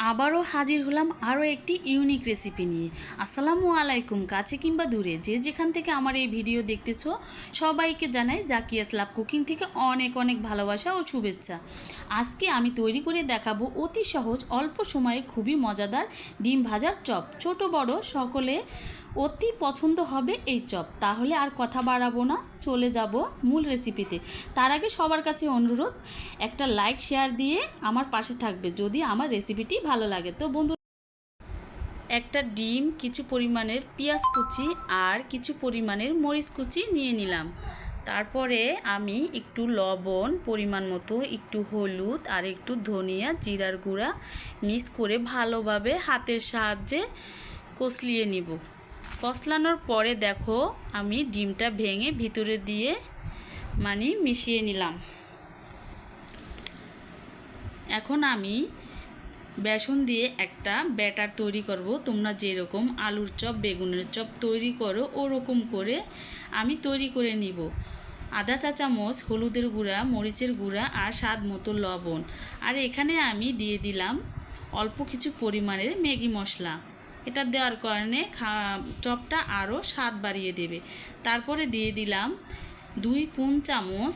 আবারও হাজির হলাম আরও একটি ইউনিক রেসিপি নিয়ে। আসসালামু আলাইকুম, কাছে কিংবা দূরে, যে যেখান থেকে আমার এই ভিডিও দেখতেছো, সবাইকে জানাই জাকিয়াস লাভ কুকিং থেকে অনেক অনেক ভালোবাসা ও শুভেচ্ছা। আজকে আমি তৈরি করে দেখাবো অতি সহজ, অল্প সময়ে খুবই মজাদার ডিম ভাজার চপ। ছোট, বড়, সকলে অতি পছন্দ হবে এই চপ। তাহলে আর কথা বাড়াবো না, চলে যাব মূল রেসিপিতে তার আগে সবার কাছে অনুরোধ, একটা লাইক শেয়ার দিয়ে আমার পাশে থাকবে যদি আমার রেসিপিটি ভালো লাগে। তো বন্ধু, একটা ডিম, কিছু পরিমাণের পেঁয়াজ কুচি আর কিছু পরিমাণের মরিচ কুচি নিয়ে নিলাম। তারপরে আমি একটু লবণ, পরিমাণ মতো একটু হলুদ আর একটু ধনিয়া, জিরার গুঁড়া মিক্স করে ভালোভাবে হাতের সাহায্যে কষলিয়ে নিব। কষলানোর পরে দেখো আমি ডিমটা ভেঙে ভিতরে দিয়ে মানে মিশিয়ে নিলাম। এখন আমি বেসন দিয়ে একটা ব্যাটার তৈরি করব। তোমরা যেরকম আলুর চপ, বেগুনের চপ তৈরি করো, ওরকম করে আমি তৈরি করে নিব। আদা চা চামচ হলুদের গুঁড়া, মরিচের গুঁড়া আর স্বাদ মতো লবণ। আর এখানে আমি দিয়ে দিলাম অল্প কিছু পরিমাণের ম্যাগি মশলা। এটা দেওয়ার কারণে চপটা আরও স্বাদ বাড়িয়ে দেবে। তারপরে দিয়ে দিলাম দুই পুন চামচ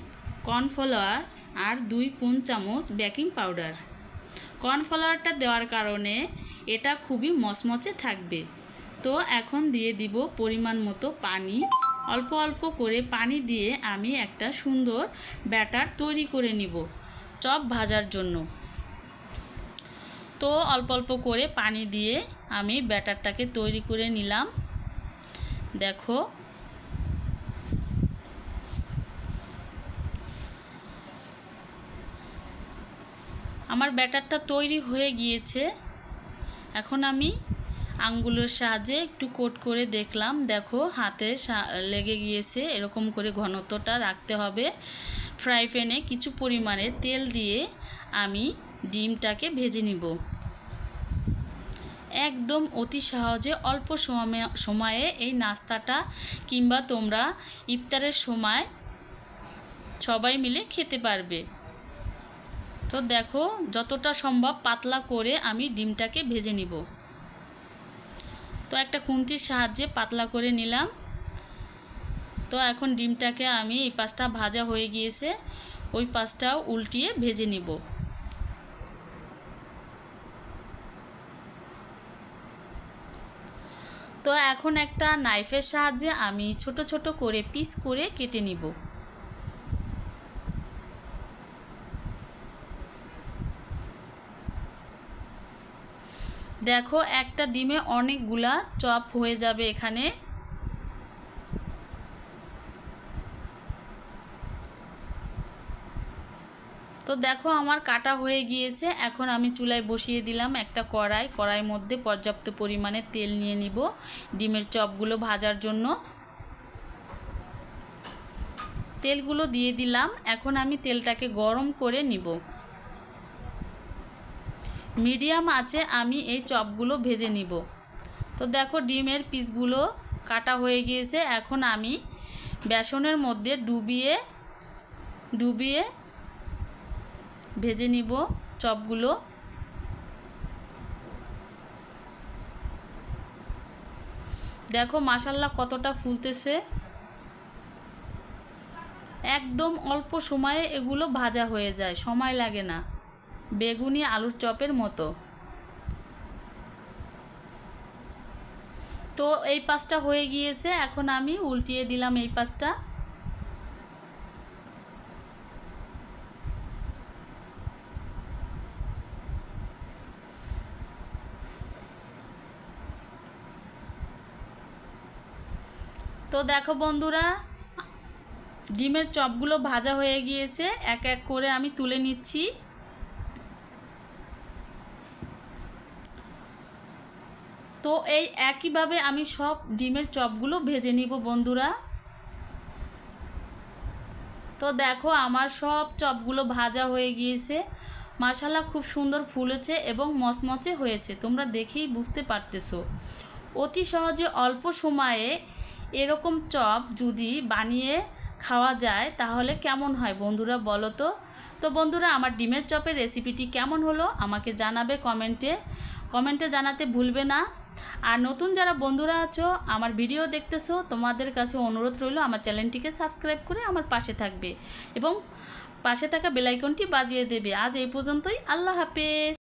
কর্নফ্লাওয়ার আর দুই পুন চামচ বেকিং পাউডার। কর্নফ্লাওয়ারটা দেওয়ার কারণে এটা খুবই মচমচে থাকবে। তো এখন দিয়ে দিব পরিমাণ মতো পানি। অল্প অল্প করে পানি দিয়ে আমি একটা সুন্দর ব্যাটার তৈরি করে নিব চপ ভাজার জন্য। তো অল্প অল্প করে পানি দিয়ে আমি ব্যাটারটাকে তৈরি করে নিলাম। দেখো। আমার ব্যাটারটা তৈরি হয়ে গিয়েছে। এখন আমি আঙ্গুলের সাহায্যে একটু কোট করে দেখলাম। দেখো, হাতে লেগে গিয়েছে। এরকম করে ঘনত্বটা রাখতে হবে। ফ্রাই প্যানে কিছু পরিমাণে তেল দিয়ে আমি ডিমটাকে ভেজে নিব। একদম অতি সহজে অল্প সময়ে এই নাস্তাটা কিংবা তোমরা ইফতারের সময় সবাই মিলে খেতে পারবে। তো দেখো যতটা সম্ভব পাতলা করে আমি ডিমটাকে ভেজে নিব। তো একটা খুন্তির সাহায্যে পাতলা করে নিলাম। তো এখন ডিমটাকে আমি এই পাশটা ভাজা হয়ে গিয়েছে, ওই পাশটাও উল্টিয়ে ভেজে নিব। তো এখন একটা নাইফের সাহায্যে আমি ছোট ছোট করে পিস করে কেটে নিব। দেখো একটা ডিমে অনেকগুলা চপ হয়ে যাবে এখানে। তো দেখো আমার কাটা হয়ে গিয়েছে। এখন আমি চুলায় বসিয়ে দিলাম একটা কড়াই। কড়াইয়ের মধ্যে পর্যাপ্ত পরিমাণে তেল নিয়ে নিব ডিমের চপগুলো ভাজার জন্য। তেলগুলো দিয়ে দিলাম। এখন আমি তেলটাকে গরম করে নিব। মিডিয়াম আছে, আমি এই চপগুলো ভেজে নিব। তো দেখো ডিমের পিসগুলো কাটা হয়ে গিয়েছে। এখন আমি বেসনের মধ্যে ডুবিয়ে ডুবিয়ে ভেজে নিব চপগুলো। দেখো মাসাল্লা কতটা ফুলতেছে। একদম অল্প সময়ে এগুলো ভাজা হয়ে যায়, সময় লাগে না। বেগুনি আলুর চপের মতো। তো এই পাঁচটা হয়ে গিয়েছে, এখন আমি উল্টিয়ে দিলাম এই পাঁচটা। তো দেখো বন্ধুরা, ডিমের চপগুলো ভাজা হয়ে গিয়েছে, এক এক করে আমি তুলে নিচ্ছি। তো এই একইভাবে আমি সব ডিমের চপগুলো ভেজে নিব বন্ধুরা। তো দেখো আমার সব চপগুলো ভাজা হয়ে গিয়েছে। মশালা খুব সুন্দর ফুলেছে এবং মচমচে হয়েছে, তোমরা দেখেই বুঝতে পারতেছো। অতি সহজে অল্প সময়ে এরকম চপ যদি বানিয়ে খাওয়া যায়, তাহলে কেমন হয় বন্ধুরা বলো তো? তো বন্ধুরা, আমার ডিমের চপের রেসিপিটি কেমন হলো আমাকে জানাবে কমেন্টে। কমেন্টে জানাতে ভুলবে না। আর নতুন যারা বন্ধুরা আছো, আমার ভিডিও দেখতেছো, তোমাদের কাছে অনুরোধ রইল আমার চ্যানেলটিকে সাবস্ক্রাইব করে আমার পাশে থাকবে এবং পাশে থাকা বেলাইকনটি বাজিয়ে দেবে। আজ এই পর্যন্তই, আল্লাহ হাফেজ।